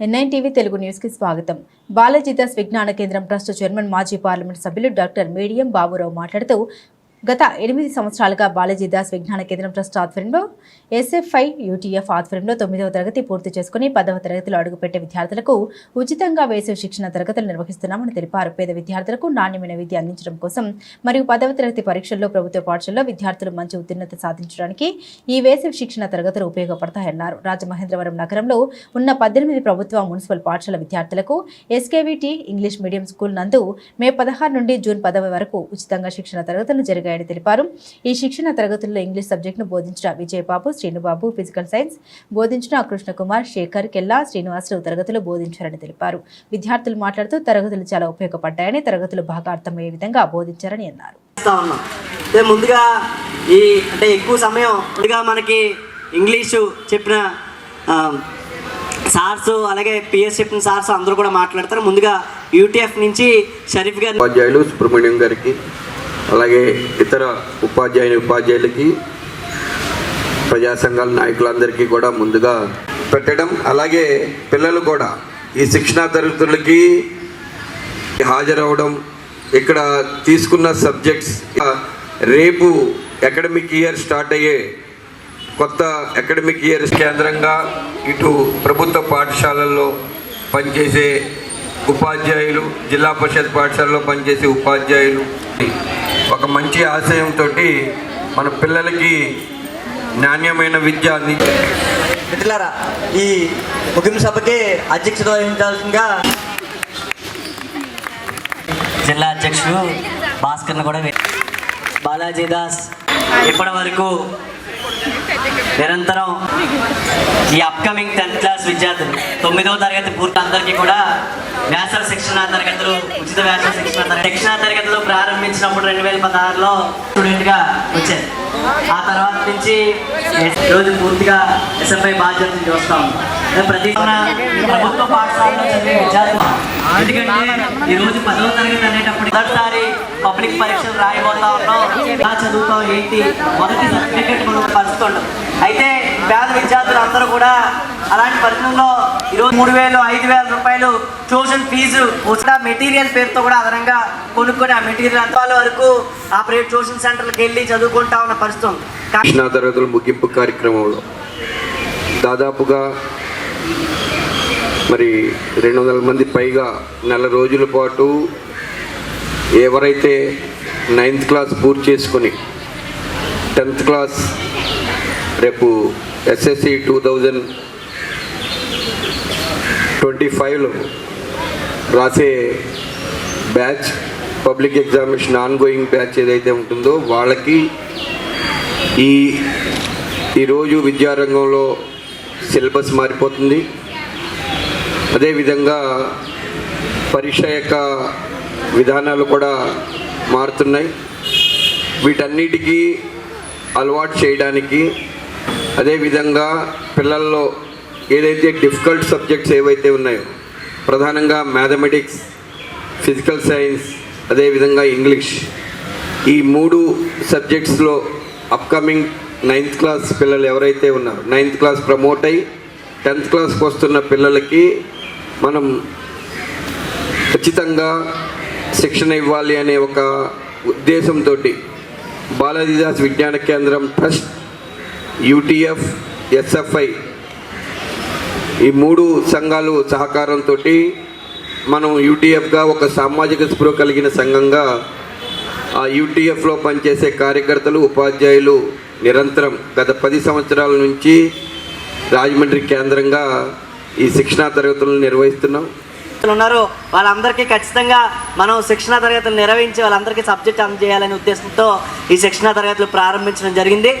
NIN TV Telugu న్యూస్కి స్వాగతం బాలజీదాస్ విజ్ఞాన కేంద్రం ట్రస్ట్ చైర్మన్ మాజీ పార్లమెంట్ సభ్యులు డాక్టర్ మీడియం బాబురావు మాట్లాడుతూ గత ఎనిమిది సంవత్సరాలుగా బాలజీదాస్ విజ్ఞాన కేంద్రం ట్రస్ట్ ఆధ్వర్యంలో ఎస్ఎఫ్ఐ యూటీఎఫ్ ఆధ్వర్యంలో తొమ్మిదవ తరగతి పూర్తి చేసుకుని పదవ తరగతిలో అడుగుపెట్టే విద్యార్థులకు ఉచితంగా వేసవి శిక్షణ తరగతులు నిర్వహిస్తున్నామని తెలిపారు. పేద విద్యార్థులకు నాణ్యమైన విద్య అందించడం కోసం మరియు పదవ తరగతి పరీక్షల్లో ప్రభుత్వ పాఠశాలలో విద్యార్థులు మంచి ఉత్తీర్ణత సాధించడానికి ఈ వేసవి శిక్షణ తరగతులు ఉపయోగపడతాయన్నారు. రాజమహేంద్రవరం నగరంలో ఉన్న పద్దెనిమిది ప్రభుత్వ మున్సిపల్ పాఠశాల విద్యార్థులకు ఎస్కేవిటి ఇంగ్లీష్ మీడియం స్కూల్ నందు మే పదహారు నుండి జూన్ పదవ వరకు ఉచితంగా శిక్షణ తరగతులు జరిగాయి. జరిగాయని తెలిపారు. ఈ శిక్షణ తరగతుల్లో ఇంగ్లీష్ సబ్జెక్టును బోధించిన విజయబాబు శ్రీనుబాబు ఫిజికల్ సైన్స్ బోధించిన కృష్ణకుమార్ శేఖర్ కెల్లా శ్రీనివాసరావు తరగతులు బోధించారని తెలిపారు. విద్యార్థులు మాట్లాడుతూ తరగతులు చాలా ఉపయోగపడ్డాయని తరగతులు బాగా అర్థమయ్యే విధంగా బోధించారని అన్నారు. ముందుగా ఈ అంటే ఎక్కువ సమయం ముందుగా మనకి ఇంగ్లీషు చెప్పిన సార్స్ అలాగే పిఎస్ చెప్పిన సార్స్ అందరూ కూడా మాట్లాడతారు. ముందుగా యూటీఎఫ్ నుంచి షరీఫ్ గారు ఉపాధ్యాయులు సుబ్రహ్మణ్యం గారికి అలాగే ఇతర ఉపాధ్యాయుని ఉపాధ్యాయులకి ప్రజా సంఘాల నాయకులందరికీ కూడా ముందుగా పెట్టడం. అలాగే పిల్లలు కూడా ఈ శిక్షణా తరగతులకి హాజరవడం ఇక్కడ తీసుకున్న సబ్జెక్ట్స్ రేపు అకాడమిక్ ఇయర్ స్టార్ట్ అయ్యే కొత్త అకాడమిక్ ఇయర్ కేంద్రంగా ఇటు ప్రభుత్వ పాఠశాలల్లో పనిచేసే ఉపాధ్యాయులు జిల్లా పరిషత్ పాఠశాలలో పనిచేసే ఉపాధ్యాయులు. ఒక మంచి ఆశయంతో మన పిల్లలకి నాణ్యమైన విద్య అంది మిత్రులారా ఈ ముగింపు సభకి అధ్యక్షత వహించాల్సిందిగా జిల్లా అధ్యక్షుడు భాస్కర్ను కూడా బాలాజీ దాస్ ఇప్పటి వరకు నిరంతరం ఈ అప్కమింగ్ టెన్త్ క్లాస్ విద్యార్థులు తొమ్మిదవ తరగతి పూర్తి అందరికీ కూడా వేసవ శిక్షణ తరగతులు ఉచిత వేసవ శిక్షణ శిక్షణ తరగతులు ప్రారంభించినప్పుడు రెండు వేల పదహారులో స్టూడెంట్గా వచ్చారు. ఆ తర్వాత నుంచి రోజు పూర్తిగా ఎస్ఎఫ్ఐ బాధ్యతలు చూస్తాం ప్రతి ప్రభుత్వ పాఠశాలలో చదివే విద్యార్థులు ఎందుకంటే ఈ రోజు పదవ తరగతి అనేటప్పుడు మొదటిసారి పబ్లిక్ పరీక్షలు రాయబోతా ఉన్నాం. ఎలా చదువుతాం ఏంటి? మొదటి సర్టిఫికెట్ మనం పరుస్తుంటాం. అయితే పేద విద్యార్థులు అందరూ కూడా అలాంటి పరిస్థితుల్లో ఈరోజు మూడు వేలు ఐదు వేల రూపాయలు ట్యూషన్ ఫీజు ఉచిత మెటీరియల్ పేరుతో కూడా అదనంగా కొనుక్కొని ఆ మెటీరియల్ అంతాల వరకు ఆ ప్రైవేట్ ట్యూషన్ సెంటర్లకు వెళ్ళి చదువుకుంటా ఉన్న పరిస్థితి తరగతుల ముగింపు కార్యక్రమంలో దాదాపుగా మరి రెండు వందల మంది పైగా నెల రోజుల పాటు ఎవరైతే నైన్త్ క్లాస్ పూర్తి చేసుకొని టెన్త్ క్లాస్ రేపు ఎస్ఎస్సి టూ థౌజండ్ ట్వంటీ ఫైవ్లో రాసే batch public examination ongoing batch ఏదైతే ఉంటుందో వాళ్ళకి ఈ ఈరోజు విద్యారంగంలో సిలబస్ మారిపోతుంది. అదేవిధంగా పరీక్ష యొక్క విధానాలు కూడా మారుతున్నాయి. వీటన్నిటికీ అలవాటు చేయడానికి అదేవిధంగా పిల్లల్లో ఏదైతే డిఫికల్ట్ సబ్జెక్ట్స్ ఏవైతే ఉన్నాయో ప్రధానంగా మ్యాథమెటిక్స్ ఫిజికల్ సైన్స్ అదేవిధంగా ఇంగ్లీష్ ఈ మూడు సబ్జెక్ట్స్లో అప్కమింగ్ నైన్త్ క్లాస్ పిల్లలు ఎవరైతే ఉన్నారో నైన్త్ క్లాస్ ప్రమోట్ అయ్యి టెన్త్ క్లాస్కి వస్తున్న పిల్లలకి మనం ఖచ్చితంగా శిక్షణ ఇవ్వాలి అనే ఒక ఉద్దేశంతో బాలాజీదాస్ విజ్ఞాన కేంద్రం ట్రస్ట్ యూటీఎఫ్ ఎస్ఎఫ్ఐ ఈ మూడు సంఘాలు సహకారంతో మనం యూటీఎఫ్గా ఒక సామాజిక స్పృహ కలిగిన సంఘంగా ఆ యూటీఎఫ్లో పనిచేసే కార్యకర్తలు ఉపాధ్యాయులు నిరంతరం గత పది సంవత్సరాల నుంచి రాజమండ్రి కేంద్రంగా ఈ శిక్షణా తరగతులను నిర్వహిస్తున్నాం. ఉన్నారు. వాళ్ళందరికీ ఖచ్చితంగా మనం శిక్షణ తరగతులు నిర్వహించి వాళ్ళందరికీ సబ్జెక్ట్ అందజేయాలనే ఉద్దేశంతో ఈ శిక్షణ తరగతులు ప్రారంభించడం జరిగింది.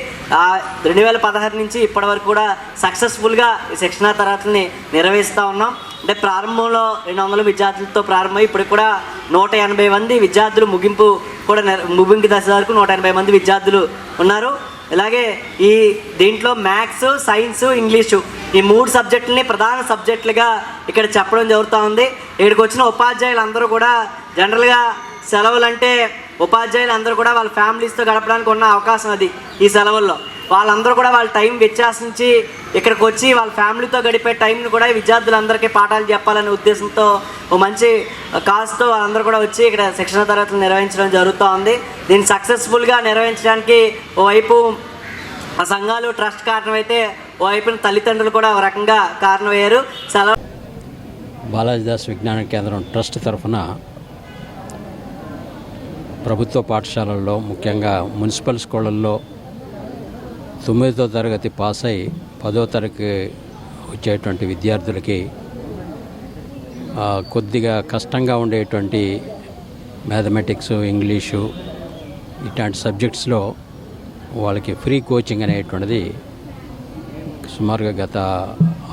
రెండు వేల పదహారు నుంచి ఇప్పటి వరకు కూడా సక్సెస్ఫుల్గా ఈ శిక్షణ తరగతుల్ని నిర్వహిస్తూ ఉన్నాం. అంటే ప్రారంభంలో రెండు వందల విద్యార్థులతో ప్రారంభమై ఇప్పుడు కూడా నూట ఎనభై మంది విద్యార్థులు ముగింపు కూడా ముగింపు దశ వరకు నూట ఎనభై మంది విద్యార్థులు ఉన్నారు. ఇలాగే ఈ దీంట్లో మ్యాథ్స్ సైన్స్ ఇంగ్లీషు ఈ మూడు సబ్జెక్టులని ప్రధాన సబ్జెక్టులుగా ఇక్కడ చెప్పడం జరుగుతూ ఉంది. ఇక్కడికి వచ్చిన ఉపాధ్యాయులు అందరూ కూడా జనరల్గా సెలవులు అంటే ఉపాధ్యాయులు అందరూ కూడా వాళ్ళ ఫ్యామిలీస్తో గడపడానికి ఉన్న అవకాశం అది ఈ సెలవుల్లో. వాళ్ళందరూ కూడా వాళ్ళ టైం వ్యత్యాసించి ఇక్కడికి వచ్చి వాళ్ళ ఫ్యామిలీతో గడిపే టైంని కూడా విద్యార్థులందరికీ పాఠాలు చెప్పాలనే ఉద్దేశంతో ఓ మంచి కాస్తో వాళ్ళందరూ కూడా వచ్చి ఇక్కడ శిక్షణ తరగతులు నిర్వహించడం జరుగుతూ ఉంది. దీన్ని సక్సెస్ఫుల్గా నిర్వహించడానికి ఓవైపు ఆ సంఘాలు ట్రస్ట్ కారణమైతే ఓవైపున తల్లిదండ్రులు కూడా ఒక రకంగా కారణమయ్యారు. సెలవు బాలాజీదాస్ విజ్ఞాన కేంద్రం ట్రస్ట్ తరఫున ప్రభుత్వ పాఠశాలల్లో ముఖ్యంగా మున్సిపల్ స్కూళ్ళల్లో తొమ్మిదో తరగతి పాస్ అయి పదో తరగతి వచ్చేటువంటి విద్యార్థులకి కొద్దిగా కష్టంగా ఉండేటువంటి మ్యాథమెటిక్స్ ఇంగ్లీషు ఇట్లాంటి సబ్జెక్ట్స్లో వాళ్ళకి ఫ్రీ కోచింగ్ అనేటువంటిది సుమారుగా గత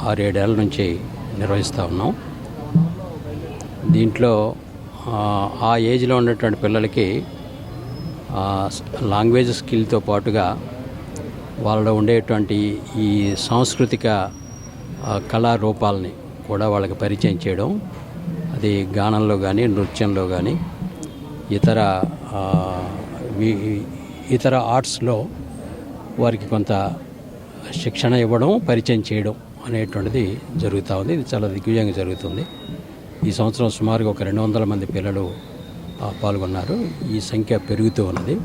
ఆరేడేళ్ళ నుంచి నిర్వహిస్తూ ఉన్నాం. దీంట్లో ఆ, ఏజ్లో ఉన్నటువంటి పిల్లలకి లాంగ్వేజ్ స్కిల్తో పాటుగా వాళ్ళలో ఉండేటువంటి ఈ సాంస్కృతిక కళారూపాలని కూడా వాళ్ళకి పరిచయం చేయడం అది గానంలో కానీ నృత్యంలో కానీ ఇతర ఇతర ఆర్ట్స్లో వారికి కొంత శిక్షణ ఇవ్వడం పరిచయం చేయడం అనేటువంటిది జరుగుతూ ఉంది. ఇది చాలా దిగ్విజయంగా జరుగుతుంది. ఈ సంవత్సరం సుమారుగా ఒక రెండు వందల మంది పిల్లలు పాల్గొన్నారు. ఈ సంఖ్య పెరుగుతూ ఉన్నది.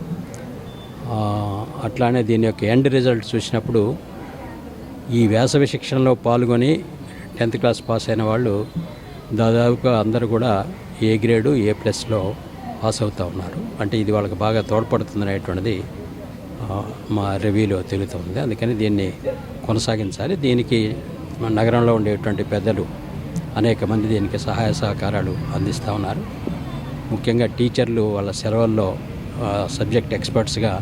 అట్లానే దీని యొక్క ఎండ్ రిజల్ట్ చూసినప్పుడు ఈ వేసవి శిక్షణలో పాల్గొని టెన్త్ క్లాస్ పాస్ అయిన వాళ్ళు దాదాపుగా అందరూ కూడా ఏ గ్రేడు ఏ ప్లస్లో పాస్ అవుతూ ఉన్నారు. అంటే ఇది వాళ్ళకి బాగా తోడ్పడుతుంది అనేటువంటిది మా రివ్యూలో తెలుగుతుంది అందుకని దీన్ని కొనసాగించాలి. దీనికి మా నగరంలో ఉండేటువంటి పెద్దలు అనేక మంది దీనికి సహాయ సహకారాలు అందిస్తూ ఉన్నారు. ముఖ్యంగా టీచర్లు వాళ్ళ సెలవుల్లో సబ్జెక్ట్ ఎక్స్పర్ట్స్గా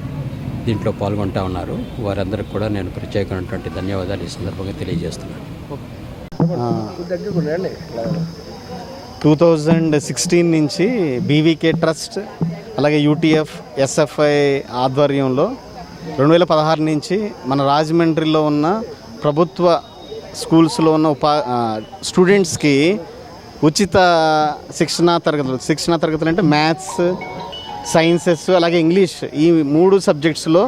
దీంట్లో పాల్గొంటూ ఉన్నారు. వారందరికీ కూడా నేను ప్రత్యేకమైనటువంటి ధన్యవాదాలు ఈ సందర్భంగా తెలియజేస్తున్నాను. టూ థౌజండ్ సిక్స్టీన్ నుంచి బీవీకే ట్రస్ట్ అలాగే యూటీఎఫ్ ఎస్ఎఫ్ఐ ఆధ్వర్యంలో రెండు వేల పదహారు నుంచి మన రాజమండ్రిలో ఉన్న ప్రభుత్వ స్కూల్స్లో ఉన్న ఉపా స్టూడెంట్స్కి ఉచిత శిక్షణా తరగతులు శిక్షణా తరగతులు అంటే మ్యాథ్స్ సైన్సెస్ అలాగే ఇంగ్లీష్ ఈ మూడు సబ్జెక్ట్స్లో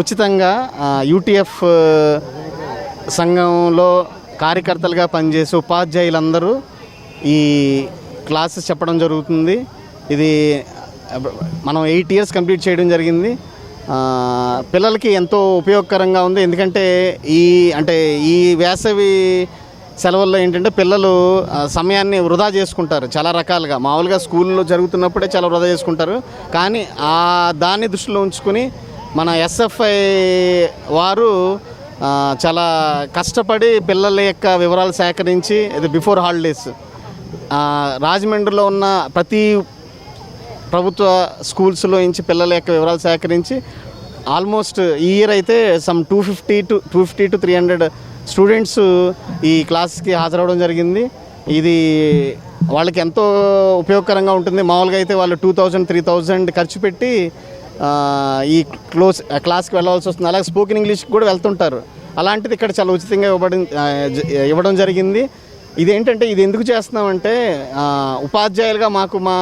ఉచితంగా యూటీఎఫ్ సంఘంలో కార్యకర్తలుగా పనిచేసే ఉపాధ్యాయులందరూ ఈ క్లాసెస్ చెప్పడం జరుగుతుంది. ఇది మనం ఎయిట్ ఇయర్స్ కంప్లీట్ చేయడం జరిగింది. పిల్లలకి ఎంతో ఉపయోగకరంగా ఉంది. ఎందుకంటే ఈ అంటే ఈ వేసవి సెలవుల్లో ఏంటంటే పిల్లలు సమయాన్ని వృధా చేసుకుంటారు చాలా రకాలుగా. మామూలుగా స్కూల్లో జరుగుతున్నప్పుడే చాలా వృధా చేసుకుంటారు. కానీ ఆ దాన్ని దృష్టిలో ఉంచుకుని మన ఎస్ఎఫ్ఐ వారు చాలా కష్టపడి పిల్లల యొక్క వివరాలు సేకరించి ఇది బిఫోర్ హాలిడేస్ రాజమండ్రిలో ఉన్న ప్రతి ప్రభుత్వ స్కూల్స్లో నుంచి పిల్లల యొక్క వివరాలు సేకరించి ఆల్మోస్ట్ ఈ ఇయర్ అయితే some two fifty to two fifty to three hundred students ఈ క్లాస్కి హాజరవడం జరిగింది. ఇది వాళ్ళకి ఎంతో ఉపయోగకరంగా ఉంటుంది. మామూలుగా అయితే వాళ్ళు టూ థౌజండ్ త్రీ థౌజండ్ ఖర్చు పెట్టి ఈ క్లోజ్ క్లాస్కి వెళ్ళవలసి వస్తుంది. అలాగే స్పోకెన్ ఇంగ్లీష్ కూడా వెళ్తుంటారు. అలాంటిది ఇక్కడ చాలా ఉచితంగా ఇవ్వడం ఇవ్వడం జరిగింది. ఇదేంటంటే ఇది ఎందుకు చేస్తున్నామంటే ఉపాధ్యాయులుగా మాకు మా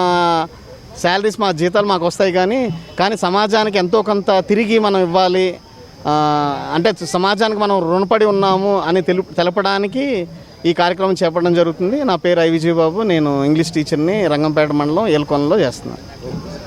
శాలరీస్ మా జీతాలు మాకు వస్తాయి కానీ కానీ సమాజానికి ఎంతో కొంత తిరిగి మనం ఇవ్వాలి. అంటే సమాజానికి మనం రుణపడి ఉన్నాము అని తెలు తెలపడానికి ఈ కార్యక్రమం చేపట్టడం జరుగుతుంది. నా పేరు ఐ విజయబాబు. నేను ఇంగ్లీష్ టీచర్ని రంగంపేట మండలం ఏలుకొండలో చేస్తున్నాను.